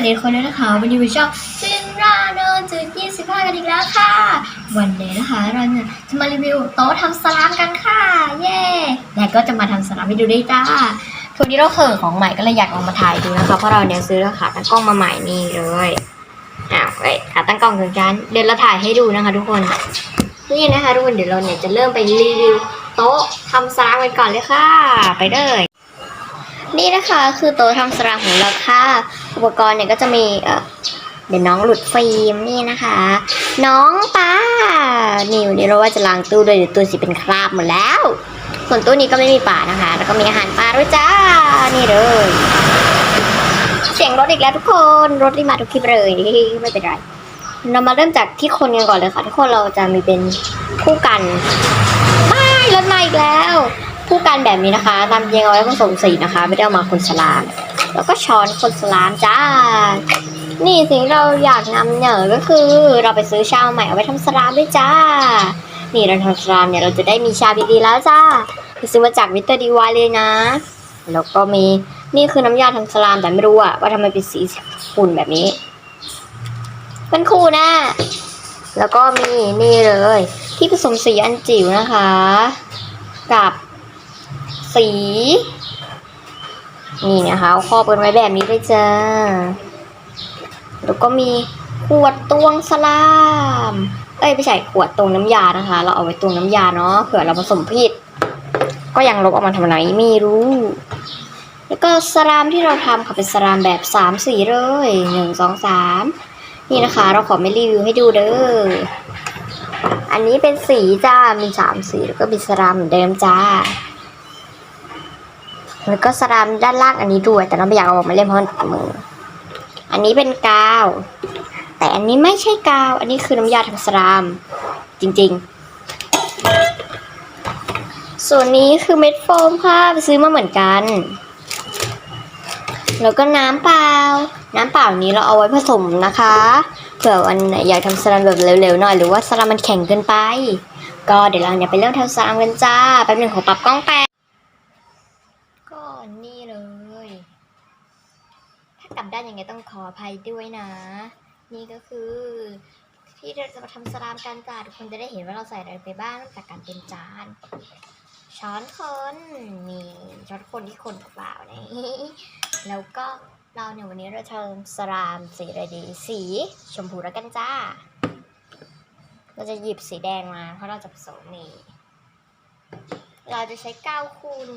วัสดีทุกคนด้วยนะคะวันนี้วิชอบซินราโนจุดยี่สิบห้ากันอีกแล้วค่ะ วันนี้นะคะเราจะมารีวิวโต๊ะทำสลามกันค่ะ เย้และก็จะมาทำสลามให้ดูด้วยจ้าทัวนี้เราเขินของใหม่ก็เลยอยากลองมาถ่ายดูนะคะเพราะเราเนี่ยซื้อขาตั้งกล้องมาใหม่นี่เลยอ้าวเอ้ยขาตั้งกล้องถึงกันเดี๋ยวเราถ่ายให้ดูนะคะทุกคนนี่นะคะทุกคนเดี๋ยวเราเนี่ยจะเริ่มไปรีวิวโต๊ะทำสลามกันก่อนเลยค่ะ ไปเลย นี่นะคะคือโต๊ะทำสลามของเราค่ะ อุปกรณ์เนี่ยก็จะมีเดี๋ยวน้องหลุดฟิล์มนี่นะคะ น้องปลานี่วันนี้เราว่าจะล้างตู้ด้วยเดี๋ยวตู้สิเป็นคราบหมดแล้ว ส่วนตู้นี้ก็ไม่มีปลานะคะ แล้วก็มีอาหารปลาด้วยจ้า นี่เลย เสียงรถอีกแล้วทุกคน รถรีบมาทุกคลิปเลยไม่เป็นไร เรามาเริ่มจากที่คนกันก่อนเลยค่ะ ทุกคนเราจะมีเป็นคู่กันไม่รถมาอีกแล้ว คู่กันแบบนี้นะคะตามจริงเอาไว้ผสมสีนะคะ ไม่ได้เอามาคนสลาม แล้วก็ช้อนคนสลามจ้า นี่สิ่งที่เราอยากนำเหนอก็คือ เราไปซื้อชาใหม่เอาไว้ทำสลามด้วยจ้า นี่เราทำสลามเนี่ยเราจะได้มีชาดีๆแล้วจ้าไปซื้อมาจากวิตาดีวายเลยนะ แล้วก็มีนี่คือน้ำยาทำสลามแต่ไม่รู้อะว่าทำไมเป็นสีขุ่นแบบนี้เป็นคู่นะ แล้วก็มีนี่เลย ที่ผสมสีอันจิ๋วนะคะ กับ สี นี่นะคะเอาครอบกันไว้แบบนี้เลยจ้า แล้วก็มีขวดตวงสลาม เอ้ยไม่ใช่ขวดตวงน้ำยานะคะ เราเอาไว้ตวงน้ำยาเนาะเผื่อเราผสมผิด ก็ยังลบออกมาทำอะไรไม่รู้ แล้วก็สลามที่เราทำค่ะเป็นสลามแบบสามสีเลยหนึ่งสองสามนี่นะคะ เราขอไม่รีวิวให้ดูเด้อ อันนี้เป็นสีจ้า มีสามสีแล้วก็มีสลามเหมือนเดิมจ้า แล้วก็สลามด้านล่างอันนี้ด้วย แต่เราไม่อยากเอาออกมาเล่นเพราะมันมืออันนี้เป็นกาว แต่อันนี้ไม่ใช่กาว อันนี้คือน้ำยาทำสลาม จริงๆ ส่วนนี้คือเม็ดโฟมค่ะไปซื้อมาเหมือนกัน แล้วก็น้ำเปล่า น้ำเปล่านี้เราเอาไว้ผสมนะคะเผื่อวันไหนอยากทำสลัมแบบเร็วๆหน่อยหรือว่าสลัมมันแข็งเกินไป ก็เดี๋ยวเราเนี่ยไปเริ่มทำสลัมกันจ้าแป๊บหนึงขอปรับกล้องแป๊บก็นี่เลย ถ้ากลับ ด้านยังไงต้องขออภัยด้วยนะ นี่ก็คือที่เราจะมาทำสลามกันจ้าทุกคนจะได้เห็นว่าเราใส่อะไรไปบ้างนอกจากการเป็นจาน ช้อนคนนี่ช้อนคนที่คนเปล่าๆนี่แล้วก็เราเนี่ยวันนี้เราทำสลามสีอะไรดี สีชมพูแล้วกันจ้า เราจะหยิบสีแดงมา เพราะเราจะผสมนี่เราจะใช้กาวคูณ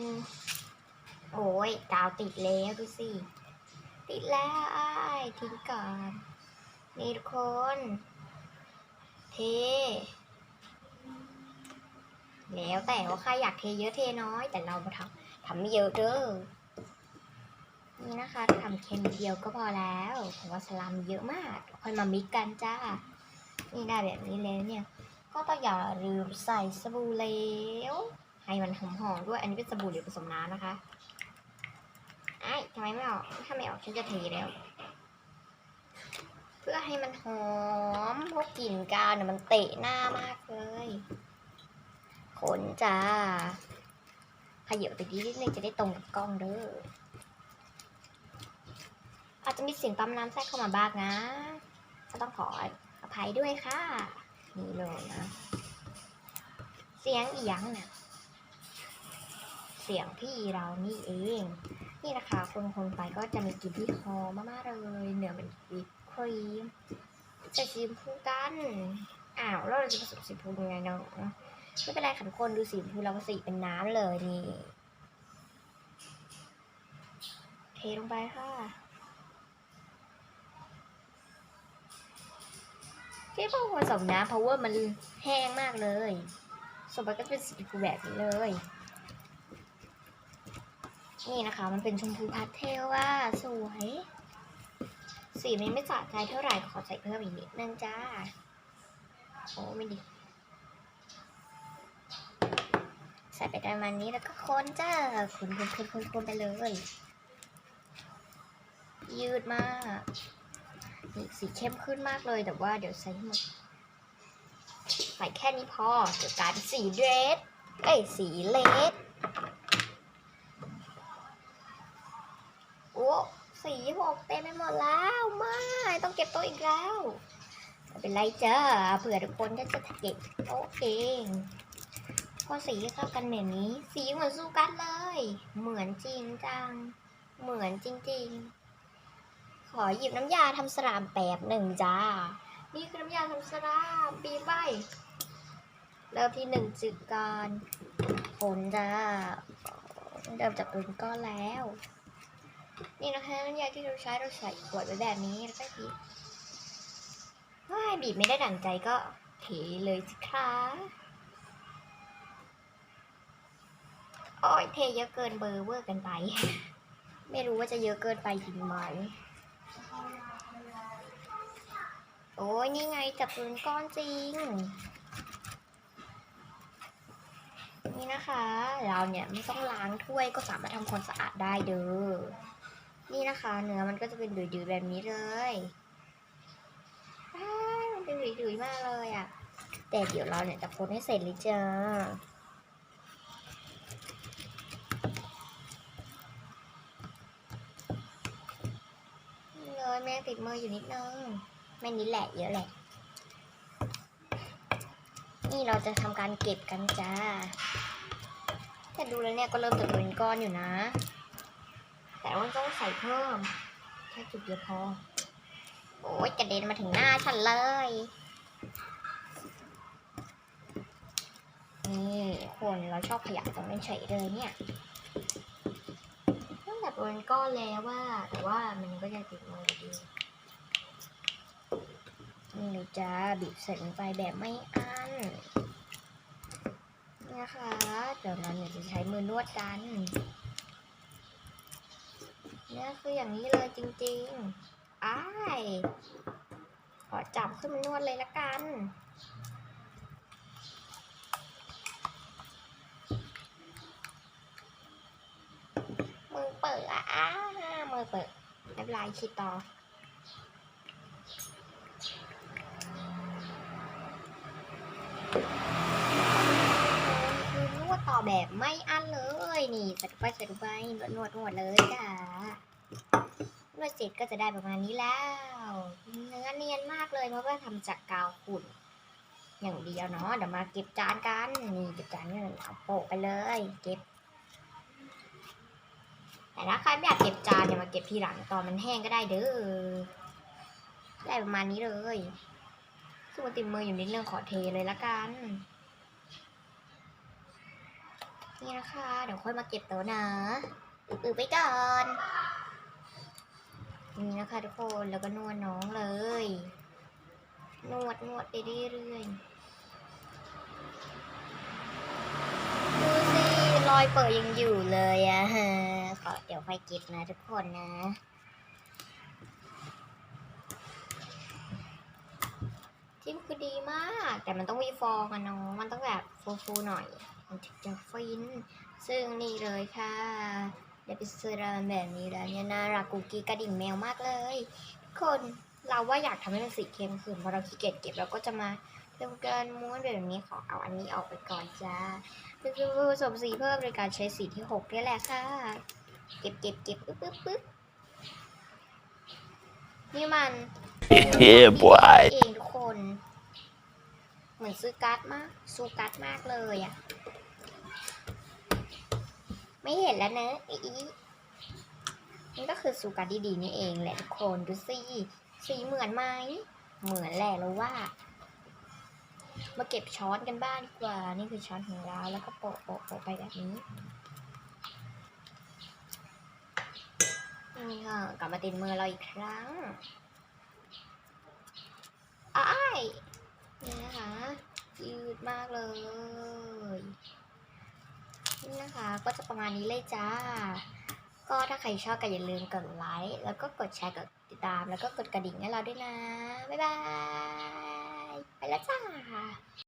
โอ้ยกาวติดแล้วดูสิ ติดแล้วอ้ายทิ้งก่อน นี่ทุกคน เท แล้วแต่ว่าใครอยากเทเยอะเทน้อย แต่เราทำทำไม่เยอะเด้อนี่นะคะทำแค่นิดเดียวก็พอแล้วเพราะว่าสลัมเยอะมาก ค่อยมามิกกันจ้า นี่ได้แบบนี้แล้วเนี่ย ก็ต้องอย่าลืมใส่สบู่เหลวให้มันหอมๆด้วย อันนี้เป็นสบู่เหลวผสมน้ำนะคะ ไอ้ทำไมไม่ออก ถ้าไม่ออกฉันจะเทแล้ว เพื่อให้มันหอมเพราะกลิ่นกาวเนี่ยมันเตะหน้ามากเลย ขนจ้าขยับไปนิดนึงจะได้ตรงกับกล้องเด้อ อาจจะมีเสียงปั๊มน้ำแทรกเข้ามาบ้างนะ ก็ต้องขออภัยด้วยค่ะ นี่เลยนะ เสียงอีหยังน่ะเสียงพี่เรานี่เอง นี่นะคะ คนคนไปก็จะมีกลิ่นที่หอมมากๆเลยเนื้อเป็นวิปครีมใส่สีชมพูกัน อ้าวแล้วเราจะผสมสีชมพูยังไงเนาะไม่เป็นไรค่ะทุกคนดูสีชมพูเราก็สีเป็นน้ำเลยนี่เทลงไปค่ะที่พอผสมน้ำเพราะว่ามันแห้งมากเลยสมบัติก็จะเป็นสีชมพูแบบนี้เลย นี่นะคะ มันเป็นชมพูพาสเทลว่าสวย สีมันไม่สะใจเท่าไหร่ ขอใส่เพิ่มอีกนิดนึงจ้า โอ้ไม่ดี ใส่ไปประมาณนี้แล้วก็คนจ้าคนคนคนคนคนไปเลย ยืดมากนี่สีเข้มขึ้นมากเลยแต่ว่าเดี๋ยวใส่ให้หมดใส่แค่นี้พอเดี๋ยวกลายเป็นสีเดรสเอ้ยสีเลด กเต็มไปหมดแล้วไม่ต้องเก็บโต๊ะอีกแล้วไม่เป็นไรจ้าเผื่อทุกคนก็จะเก็บโต๊ะเองพอสีเข้ากันแบบนี้ สีเหมือนสู้กันเลย เหมือนจริงจัง เหมือนจริง ๆ ขอหยิบน้ำยาทำสลามแป๊บหนึ่งจ้า นี่คือน้ำยาทำสลามบีบไปเริ่มที่หนึ่งจึกก่อนคนจ้าเริ่มจากปืนก้อนแล้ว นี่นะคะน้ำยาที่เราใช้เราใส่ขวดไว้แบบนี้แล้วก็บีบว้าบีบไม่ได้ดั่งใจก็เทเลยสิคะโอ้ยเทเยอะเกินเบอร์เวอร์กันไป ไม่รู้ว่าจะเยอะเกินไปจริงไหมโอ้ยนี่ไงจับปืนก้อนจริง นี่นะคะ เราเนี่ยไม่ต้องล้างถ้วยก็สามารถทำความสะอาดได้เด้อ นี่นะคะ เนื้อมันก็จะเป็นดุยๆแบบนี้เลยมันเป็นดุยๆมากเลยอะ่ะ แต่เดี๋ยวเราเนี่ยจะคนให้เสร็จเลยจ้าเลยแม่ติดมืออยู่นิดนึงไม่นิดแหละเยอะแหละ นี่เราจะทำการเก็บกันจ้า แต่ดูแล้วเนี่ยก็เริ่มจะเป็นก้อนอยู่นะ แต่ว่าต้องใส่เพิ่ม แค่จุดเดียวพอ โอ้ยกระเด็นมาถึงหน้าฉันเลย นี่คนเราชอบขยะตรงนั้นเฉยเลยเนี่ยต้องแบบเป็นก้อนแล้วว่า แต่ว่ามันก็ยังติดมืออยู่ดีนี่เลยจ้าบีบใส่ลงไปแบบไม่อั้นนี่นะคะเดี๋ยวเราเนี่ยจะใช้มือนวดกัน เนี่ยคืออย่างนี้เลยจริงๆอ้ายขอจับขึ้นมานวดเลยละกัน มือเปิดอะอ้ามือเปิดไม่เป็นไรคิดต่อ คือนวด ต่อแบบไม่อั้นเลยนี่ใส่ลงไปใส่ลงไปนวดนวดนวดเลยจ้านวดเสร็จก็จะได้ประมาณนี้แล้ว เนื้อเนียนมากเลยเพราะว่าทำจากกาวขุ่นอย่างเดียวเนาะเดี๋ยวมาเก็บจานกันนี่เก็บจานนี่เอาโปะไปเลย เก็บ แต่ถ้าใครไม่อยากเก็บจานเนี่ยมาเก็บทีหลังตอนมันแห้งก็ได้เด้อได้ประมาณนี้เลยซึ่งมันติดมืออยู่นิดนึงขอเทเลยละกัน นี่นะคะ เดี๋ยวค่อยมาเก็บต๊ะนะอือไปก่อนนี่นะคะทุกคนแล้วก็นวดน้องเลย นวดนวดไปเรื่อยๆดูสิรอยเปิดยังอยู่เลยอะฮะขอเดี๋ยวค่อยเก็บนะทุกคนนะจิ้มคือดีมาก แต่มันต้องมีฟองอะน้องมันต้องแบบฟูๆหน่อย มันถึงจะฟิน ซึ่งนี่เลยค่ะได้เป็นเซรามแบบนี้แล้วเนี่ยน่ารักกุกกี้กระดิ่งแมวมากเลยทุกคนเราว่าอยากทำให้มันสีเข้มขึ้นพอเราขี้เกียจเก็บเราก็จะมาทำการม้วนแบบนี้ขอเอาอันนี้ออกไปก่อนจ้าเป็นคือผสมสีเพิ่มโดยการใช้สีที่หกนี่แหละค่ะ เก็บเก็บเก็บปึ๊บปึ๊บปึ๊บนี่มัน Yeah, boy. เองทุกคน เหมือนซื้อการ์ดมาก ซูการ์ดมากเลยอะ ไม่เห็นแล้วเนอะอีอีนี่ก็คือซูการ์ดดีๆนี่เองแหละทุกคนดูสิสีเหมือนไหมเหมือนแหละแล้วว่า มาเก็บช้อนกันบ้างดีกว่า นี่คือช้อนของเราแล้วก็โปะโปะโปะไปแบบนี้นี่ค่ะกลับมาติดมือเราอีกครั้งอ้ายนี่นะคะยืดมากเลย นนะคะ ก็จะประมาณนี้เลยจ้า ก็ถ้าใครชอบก็อย่าลืมกดไลค์แล้วก็กดแชร์กดติดตาม แล้วก็กดกระดิ่งให้เราด้วยนะ บ๊ายบาย ไปแล้วจ้า